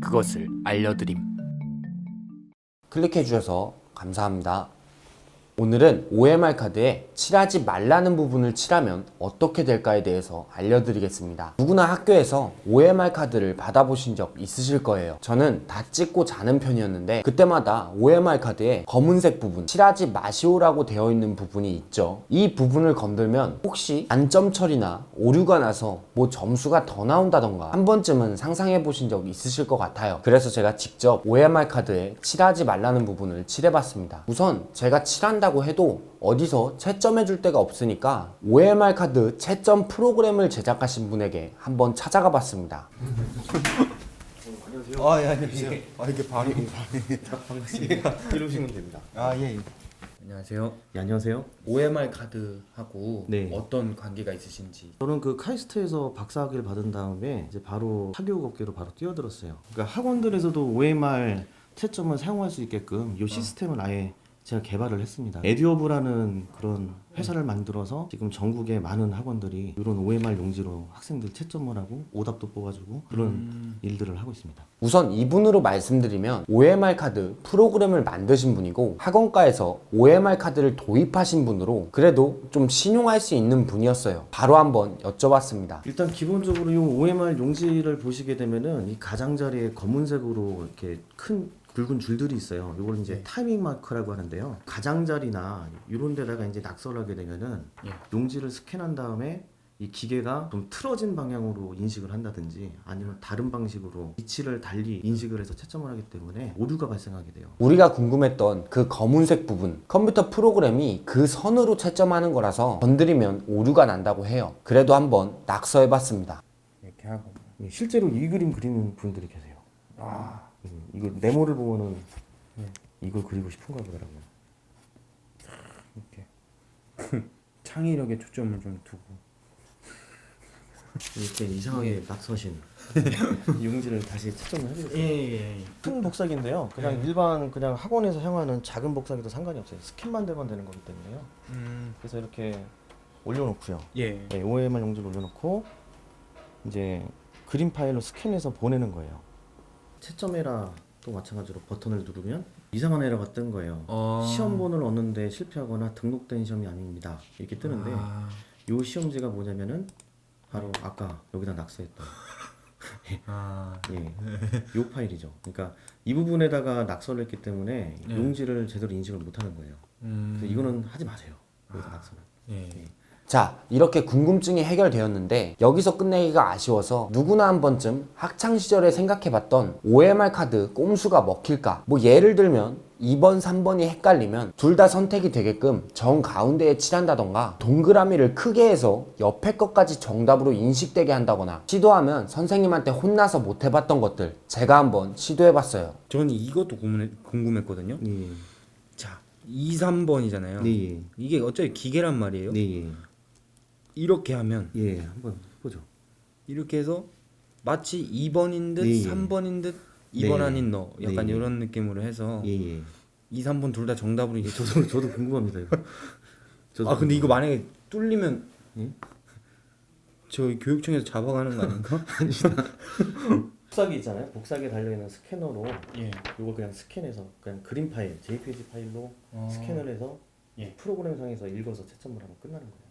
그것을 알려드림. 클릭해 주셔서 감사합니다. 오늘은 OMR 카드에 칠하지 말라는 부분을 칠하면 어떻게 될까에 대해서 알려드리겠습니다. 누구나 학교에서 OMR 카드를 받아보신 적 있으실 거예요. 저는 다 찍고 자는 편이었는데 그때마다 OMR 카드에 검은색 부분, 칠하지 마시오라고 되어 있는 부분이 있죠. 이 부분을 건들면 혹시 단점 처리나 오류가 나서 뭐 점수가 더 나온다던가 한 번쯤은 상상해 보신 적 있으실 것 같아요. 그래서 제가 직접 OMR 카드에 칠하지 말라는 부분을 칠해봤습니다. 우선 제가 칠한다 고 해도 어디서 채점해 줄 데가 없으니까 OMR 카드 채점 프로그램을 제작하신 분에게 한번 찾아가 봤습니다. 아, 예, 안녕하세요. 아, 이렇게 발이 반갑습니다. 이러시면 됩니다. 아, 예. 예. 안녕하세요. 예, 안녕하세요. OMR 카드하고 네. 어떤 관계가 있으신지. 저는 그 카이스트에서 박사학위를 받은 다음에 이제 바로 사교육 업계로 바로 뛰어들었어요. 그러니까 학원들에서도 OMR 채점을 사용할 수 있게끔 이 시스템을 아예 제가 개발을 했습니다. 에듀어브라는 그런 회사를 만들어서 지금 전국의 많은 학원들이 이런 OMR 용지로 학생들 채점을 하고 오답도 뽑아주고 그런 일들을 하고 있습니다. 우선 이분으로 말씀드리면 OMR 카드 프로그램을 만드신 분이고 학원가에서 OMR 카드를 도입하신 분으로 그래도 좀 신용할 수 있는 분이었어요. 바로 한번 여쭤봤습니다. 일단 기본적으로 이 OMR 용지를 보시게 되면은 이 가장자리에 검은색으로 이렇게 큰 굵은 줄들이 있어요. 이걸 이제 타이밍 마크라고 하는데요. 가장자리나 이런 데다가 이제 낙서를 하게 되면은 예. 용지를 스캔한 다음에 이 기계가 좀 틀어진 방향으로 인식을 한다든지 아니면 다른 방식으로 위치를 달리 인식을 해서 채점을 하기 때문에 오류가 발생하게 돼요. 우리가 궁금했던 그 검은색 부분 컴퓨터 프로그램이 그 선으로 채점하는 거라서 건드리면 오류가 난다고 해요. 그래도 한번 낙서해봤습니다. 이렇게 하고. 예, 실제로 이 그림 그리는 분들이 계세요. 아, 음, 이거 네모를 보면은 이걸 그리고 싶은가 보더라고요. 이렇게. 창의력에 초점을 좀 두고. 이렇게 이상하게 낙서신 용지를 다시 채점을 해드릴게요. 예, 예. 큰 복사기인데요. 그냥 일반 그냥 학원에서 사용하는 작은 복사기도 상관이 없어요. 스캔만 되면 되는 거기 때문에요. 음, 그래서 이렇게 올려놓고요. 예. 네, OMR 용지를 올려놓고 이제 그림 파일로 스캔해서 보내는 거예요. 채점해라 또 마찬가지로 버튼을 누르면 이상한 에러가 뜬 거예요. 어. 시험본을 얻는데 실패하거나 등록된 시험이 아닙니다. 이렇게 뜨는데 아, 요 시험지가 뭐냐면은 바로 아까 여기다 낙서했던 아, 예, 요 파일이죠. 그러니까 이 부분에다가 낙서를 했기 때문에 네. 용지를 제대로 인식을 못하는 거예요. 음, 그래서 이거는 하지 마세요. 여기서 낙서는. 예. 자, 이렇게 궁금증이 해결되었는데 여기서 끝내기가 아쉬워서 누구나 한 번쯤 학창 시절에 생각해봤던 OMR 카드 꼼수가 먹힐까? 뭐 예를 들면 2번, 3번이 헷갈리면 둘 다 선택이 되게끔 정 가운데에 칠한다던가 동그라미를 크게 해서 옆에 것까지 정답으로 인식되게 한다거나 시도하면 선생님한테 혼나서 못 해봤던 것들 제가 한번 시도해봤어요. 저는 이것도 궁금해, 궁금했거든요. 네, 자, 2, 3번이잖아요. 네, 이게 어차피 기계란 말이에요. 네, 이렇게 하면 예, 한번 보죠. 이렇게 해서 마치 2번인 듯 네, 예. 3번인 듯 2번 네. 아닌 너 약간 네. 이런 느낌으로 해서 예, 예. 2, 3번 둘 다 정답으로 이게 저도 저도 궁금합니다 이거. 저도 아 근데 이거 만약에 뚫리면 예? 저희 교육청에서 잡아가는 거 아닌가? 복사기 있잖아요. 복사기에 달려 있는 스캐너로 예. 이걸 그냥 스캔해서 그냥 그림 파일, JPG 파일로 어. 스캔을 해서 예. 프로그램상에서 읽어서 채점을 하면 끝나는 거예요.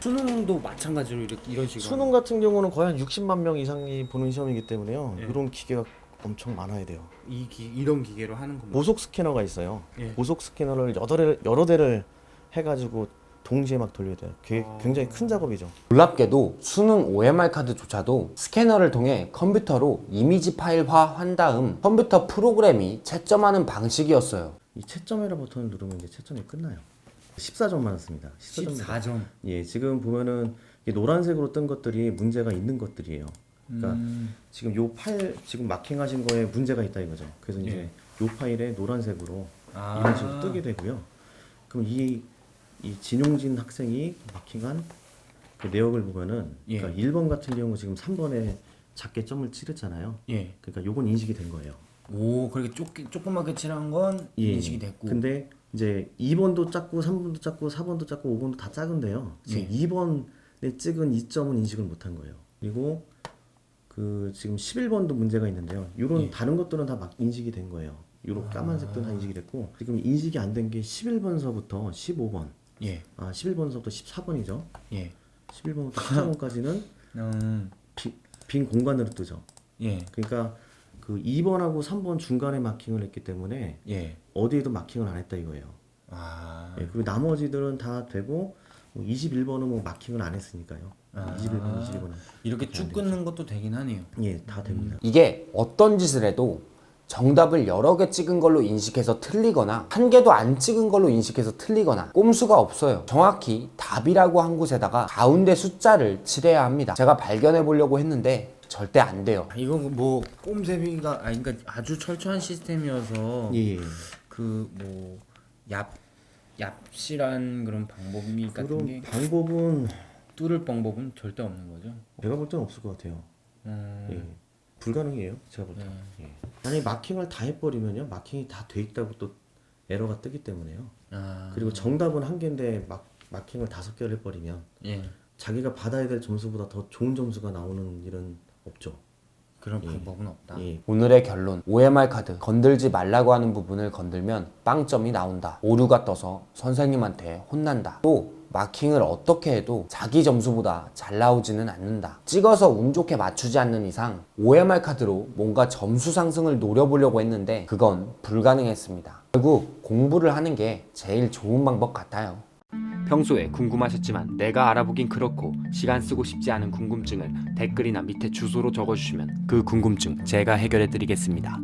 수능도 마찬가지로 이렇게 이런 식으로 수능 같은 경우는 거의 한 60만 명 이상이 보는 시험이기 때문에요. 예. 이런 기계가 엄청 많아야 돼요. 이 기, 이런 기계로 하는 겁니다. 고속 스캐너가 있어요. 예. 고속 스캐너를 여러 대를, 여러 대를 해가지고 동시에 막 돌려야 돼요. 그게 아. 굉장히 큰 작업이죠. 놀랍게도 수능 OMR 카드조차도 스캐너를 통해 컴퓨터로 이미지 파일화 한 다음 컴퓨터 프로그램이 채점하는 방식이었어요. 이 채점해라 버튼을 누르면 이제 채점이 끝나요. 14점 맞았습니다. 14점. 14점. 예, 지금 보면은 이 노란색으로 뜬 것들이 문제가 있는 것들이에요. 그러니까 음. 지금 요 파일 지금 마킹하신 거에 문제가 있다 이거죠. 그래서 이제 예. 요 파일에 노란색으로 아. 이런 식으로 뜨게 되고요. 그럼 이, 이 진용진 학생이 마킹한 그 내역을 보면은 예. 그러니까 1번 같은 경우 지금 3번에 작게 점을 칠했잖아요. 예. 그러니까 요건 인식이 된 거예요. 오, 그렇게 조, 조그맣게 칠한 건 예. 인식이 됐고. 근데 이제 2번도 작고 3번도 작고 4번도 작고 5번도 다 작은데요. 지금 예. 2번에 찍은 2점은 인식을 못한 거예요. 그리고 그 지금 11번도 문제가 있는데요. 이런 예. 다른 것들은 다 막 인식이 된 거예요. 요런 까만색도 다 인식이 됐고 지금 인식이 안 된 게 11번서부터 15번, 예. 아 11번서부터 14번이죠. 예. 11번부터 14번까지는 음. 빈 공간으로 뜨죠. 예. 그러니까 그 2번하고 3번 중간에 마킹을 했기 때문에 예. 어디에도 마킹을 안 했다 이거예요. 아. 예, 그리고 나머지들은 다 되고 뭐 21번은 뭐 마킹을 안 했으니까요. 아. 21번, 22번은 이렇게 쭉 끊는 것도 되긴 하네요. 예, 다 됩니다. 이게 어떤 짓을 해도 정답을 여러 개 찍은 걸로 인식해서 틀리거나 한 개도 안 찍은 걸로 인식해서 틀리거나 꼼수가 없어요. 정확히 답이라고 한 곳에다가 가운데 숫자를 칠해야 합니다. 제가 발견해 보려고 했는데 절대 안 돼요. 아, 이거 뭐 꼼세비가 아 그러니까 아주 철저한 시스템이어서 예, 예. 그뭐 얍 얍실한 그런 방법이 같은 그런 게 방법은 뚫을 방법은 절대 없는 거죠. 내가 볼 때는 없을 것 같아요. 음. 예. 불가능해요. 제가 볼 때. 예. 만약에 마킹을 다 해버리면요, 마킹이 다 돼 있다고 또 에러가 뜨기 때문에요. 아. 그리고 정답은 한 개인데 막 마킹을 다섯 개를 해버리면 예. 자기가 받아야 될 점수보다 더 좋은 점수가 나오는 일은 없죠. 그런 방법은 없다. 예. 오늘의 결론 OMR 카드. 건들지 말라고 하는 부분을 건들면 빵점이 나온다. 오류가 떠서 선생님한테 혼난다. 또 마킹을 어떻게 해도 자기 점수보다 잘 나오지는 않는다. 찍어서 운 좋게 맞추지 않는 이상 OMR 카드로 뭔가 점수 상승을 노려보려고 했는데 그건 불가능했습니다. 결국 공부를 하는 게 제일 좋은 방법 같아요 평소에 궁금하셨지만 내가 알아보긴 그렇고 시간 쓰고 싶지 않은 궁금증을 댓글이나 밑에 주소로 적어주시면 그 궁금증 제가 해결해 드리겠습니다.